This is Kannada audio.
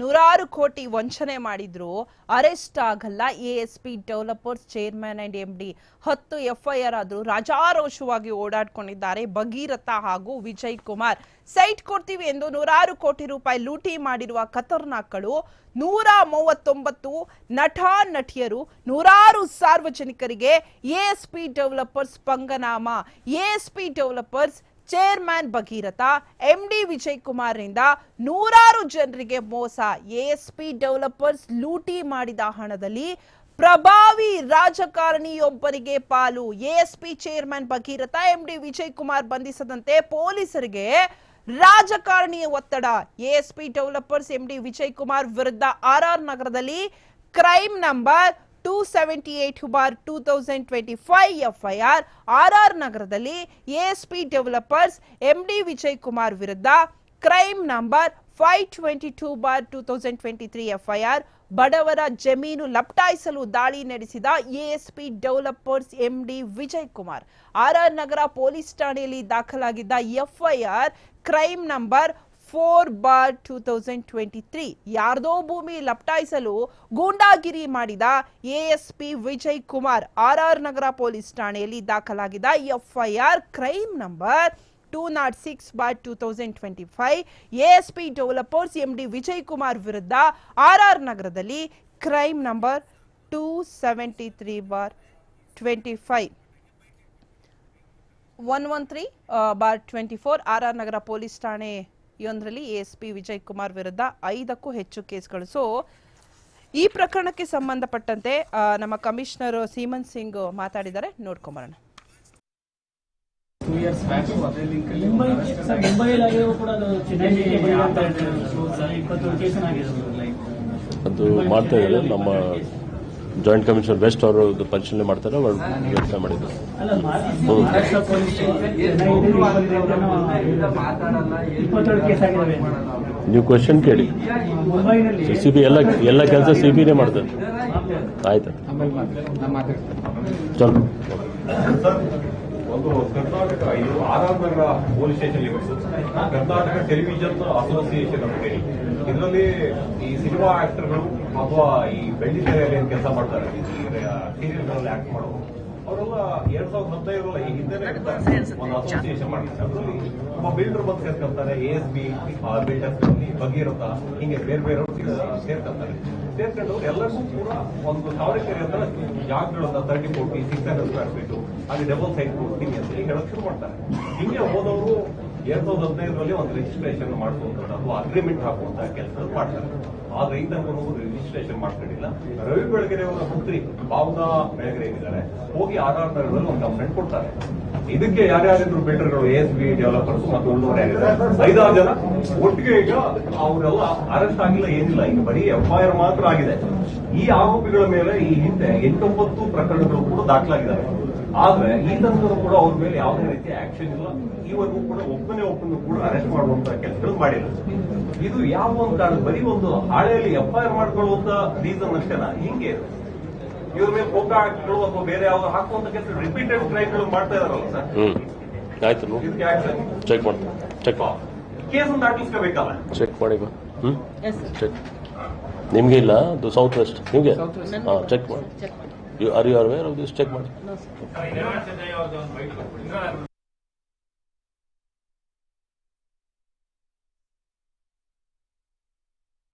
ನೂರಾರು ಕೋಟಿ ವಂಚನೆ ಮಾಡಿದ್ರು. ಅರೆಸ್ಟ್ ಆಗಲ್ಲ. A S P developers chairman and MD ಹತ್ತು ಎಫ್ಐಆರ್ ಆದರೂ ರಾಜಾರೋಷವಾಗಿ ಓಡಾಡ್ಕೊಂಡಿದ್ದಾರೆ. ಭಗೀರಥ ಹಾಗೂ ವಿಜಯ್ ಕುಮಾರ್. ಸೈಟ್ ಕೊಡ್ತೀವಿ ಎಂದು ನೂರಾರು ಕೋಟಿ ರೂಪಾಯಿ ಲೂಟಿ ಮಾಡಿರುವ ಖತರ್ನಾಕ್ಗಳು ನೂರ ಮೂವತ್ತೊಂಬತ್ತು ನಟ ನಟಿಯರು ನೂರಾರು ಸಾರ್ವಜನಿಕರಿಗೆ A S P developers ಪಂಗನಾಮ. ASP developers chairman Bhagiratha MD Vijay ಕುಮಾರ್ನಿಂದ ನೂರಾರು ಜನರಿಗೆ ಮೋಸ. ಎಎಸ್ಪಿ ಡೆವಲಪರ್ಸ್ ಲೂಟಿ ಮಾಡಿದ ಹಣದಲ್ಲಿ ಪ್ರಭಾವಿ ರಾಜಕಾರಣಿಯೊಬ್ಬರಿಗೆ ಪಾಲು. ASP chairman Bhagiratha MD Vijay Kumar ಬಂಧಿಸದಂತೆ ಪೊಲೀಸರಿಗೆ ರಾಜಕಾರಣಿಯ ಒತ್ತಡ. ASP developers MD Vijay Kumar ವಿರುದ್ಧ ಆರ್ ಆರ್ ನಗರದಲ್ಲಿ crime number two seventy eight bar two thousand twenty five FIR R R ನಗರದಲ್ಲಿ ASP developers M D Vijay Kumar ವಿರುದ್ಧ crime number five twenty two bar two thousand twenty three FIR ಬಡವರ ಜಮೀನು ಲಪ್ಟಾಯಿಸಲು ದಾಳಿ ನಡೆಸಿದ ASP developers MD Vijay Kumar R R Nagar police ಠಾಣೆಯಲ್ಲಿ ದಾಖಲಾಗಿದ್ದ FIR crime number four bar two thousand twenty three ಯಾರ್ದೋ ಭೂಮಿ ಲಪ್ಟಾಯಿಸಲು ಗೂಂಡಾಗಿರಿ ಮಾಡಿದ ASP Vijay Kumar R R Nagar police ಠಾಣೆಯಲ್ಲಿ ದಾಖಲಾಗಿದ್ದ FIR crime number two nought six bar two thousand twenty five ASP developers M D Vijay Kumar ವಿರುದ್ಧ ಆರ್ ಆರ್ ನಗರದಲ್ಲಿ crime number two seventy three bar twenty five one one three bar twenty four R R Nagar police ಠಾಣೆಯೊಂದರಲ್ಲಿ S P Vijay Kumar ವಿರುದ್ಧ ಐದಕ್ಕೂ ಹೆಚ್ಚು ಕೇಸ್ಗಳು. ಸೊ ಈ ಪ್ರಕರಣಕ್ಕೆ ಸಂಬಂಧಪಟ್ಟಂತೆ ಆ, ನಮ್ಮ ಕಮಿಷನರ್ ಸೀಮನ್ ಸಿಂಗ್ ಮಾತಾಡಿದ್ದಾರೆ. ನೋಡ್ಕೊಂಬರೋಣ. ಅದು ಮಾಡ್ತಾ ಇದ್ದಾರೆ ನಮ್ಮ ಜಾಯಿಂಟ್ ಕಮಿಷನರ್ ವೆಸ್ಟ್ ಅವರು ಪರಿಶೀಲನೆ ಮಾಡ್ತಾರೆ ಅವರು ವ್ಯವಸ್ಥೆ ಮಾಡಿದ್ರು ನೀವು ಕ್ವಶನ್ ಕೇಳಿ. ಮುಂಬೈನಲ್ಲಿ ಸಿ ಬಿ ಎಲ್ಲ ಎಲ್ಲ ಕೆಲಸ ಸಿ ಬಿನೇ ಮಾಡ್ತಾರೆ. ಆಯ್ತು. ಚಲೋ. ಒಂದು ಕರ್ನಾಟಕ ಇದು R R Nagar police station Karnataka television association ಅಂತ ಹೇಳಿ. ಇದರಲ್ಲಿ ಈ ಸಿನಿಮಾ ಆಕ್ಟರ್ಗಳು ಅಥವಾ ಈ ಬೆಳ್ಳಿ ತೆರೆಯಲ್ಲಿ ಏನ್ ಕೆಲಸ ಮಾಡ್ತಾರೆ? ಸೀರಿಯಲ್ಗಳಲ್ಲಿ ಆಕ್ಟ್ ಮಾಡೋರು. ಅವರೆಲ್ಲ ಎರಡ್ ಸಾವಿರದ ಹದಿನೈದರಲ್ಲ ಈ ಹಿಂದೆ ಒಂದು ಅಸೋಸಿಯೇಷನ್ ಮಾಡಿರ್ತಾರೆ ಅದರಲ್ಲಿ ಒಬ್ಬ ಬಿಲ್ಡರ್ ಬಂದು ಸೇರ್ಕೊಂತಾರೆ A S B builders Bhagiratha ಹಿಂಗೆ ಬೇರೆ ಬೇರೆ ಸೇರ್ಕೊಂತಾರೆ. ಸೇರ್ಕೊಂಡು ಎಲ್ಲರಿಗೂ ಕೂಡ ಒಂದು ಸಾವಿರ ಹತ್ರ ಜಾಗಗಳನ್ನ ತರ್ಟಿ ಕೋಟಿ ಸಿಕ್ಸ್ ಹಂಡ್ರೆಡ್ ಸ್ಕ್ವೇರ್ ಫೀಟು ಅಲ್ಲಿ ಡಬಲ್ ಸೈಟ್ ಕೊಡ್ತೀನಿ ಅಂತ ಹೇಳಿ ಹೇಳಕ್ ಶುರು ಮಾಡ್ತಾರೆ. ಹಿಂಗೆ ಹೋದವರು ಎರಡ್ ಸಾವಿರದ ಹದಿನೈದರಲ್ಲಿ ಒಂದು ರಿಜಿಸ್ಟ್ರೇಷನ್ ಮಾಡ್ಕೊಂಡ್ರು. ಅಥವಾ ಅಗ್ರಿಮೆಂಟ್ ಹಾಕುವಂತ ಕೆಲಸ ಮಾಡ್ತಾರೆ ಆದ್ರೆ ಈ ರಿಜಿಸ್ಟ್ರೇಷನ್ ಮಾಡ್ಕೊಂಡಿಲ್ಲ. ರವಿ ಬೆಳಗೆರೆ ಅವರ ಪುತ್ರಿ ಭಾವನಾ ಬೆಳಗೆರೆ ಏನಿದ್ದಾರೆ ಹೋಗಿ ಆಧಾರ್ ನಗರದಲ್ಲಿ ಒಂದು ಕಂಪ್ಲೇಂಟ್ ಕೊಡ್ತಾರೆ. ಇದಕ್ಕೆ ಯಾರ್ಯಾರಿದ್ರು ಬಿಲ್ಡರ್ಗಳು ಎಸ್ ಬಿ ಡೆವಲಪರ್ಸ್ ಮತ್ತು ಐದಾರು ಜನ. ಒಟ್ಟಿಗೆ ಈಗ ಅವರೆಲ್ಲ ಅರೆಸ್ಟ್ ಆಗಿಲ್ಲ, ಏನಿಲ್ಲ. ಈಗ ಬರೀ ಎಫ್ಐಆರ್ ಮಾತ್ರ ಆಗಿದೆ. ಈ ಆರೋಪಿಗಳ ಮೇಲೆ ಈ ಹಿಂದೆ ಎಂಟೊಂಬತ್ತು ಪ್ರಕರಣಗಳು ಕೂಡ ದಾಖಲಾಗಿದ್ದಾವೆ. ಆದ್ರೆ ಈ ತನಕ ಕೂಡ ಅವ್ರ ಮೇಲೆ ಯಾವುದೇ ರೀತಿ ಆಕ್ಷನ್ ಇಲ್ಲ. ಈವರೆಗೂ ಕೂಡ ಒಬ್ಬನೇ ಒಬ್ಬನು ಕೂಡ ಅರೆಸ್ಟ್ ಮಾಡುವಂತ ಕೆಲಸಗಳು ಮಾಡಿಲ್ಲ. ಇದು ಯಾವ ಒಂದು ಕಾರಣ? ಬರೀ ಒಂದು ಹಾಳೆಯಲ್ಲಿ ಎಫ್ಐಆರ್ ಮಾಡ್ಕೊಳ್ಳುವಂತ ರೀಸನ್ ಅಷ್ಟೇನಾ ಹಿಂಗೆ ಇವ್ರ ಮೇಲೆ ಕೋಕಾ ಹಾಕಿಗಳು ಅಥವಾ ಬೇರೆ ಯಾವ ಹಾಕುವಂತ ಕೆಲಸ ರಿಪೀಟೆಡ್ ಕ್ರೈಮ್ಗಳು ಮಾಡ್ತಾ ಇದಾರಲ್ಲ ಸರ್. ಹ್ಮ್. ಆಯ್ತು ಚೆಕ್ ಮಾಡ್ತೀನಿ. ಚೆಕ್ ಕೇಸ್ ದಾಖಲಿಸ್ಕೋಬೇಕಲ್ಲ ಚೆಕ್ ಮಾಡಿ ಚೆಕ್ ನಿಮ್ಗೆ ಇಲ್ಲ? ಅದು ಸೌತ್ ವೆಸ್ಟ್ ನಿಮ್ಗೆ ಹಾಂ ಚೆಕ್ ಮಾಡಿ. You, are you aware of this? Check mark. No,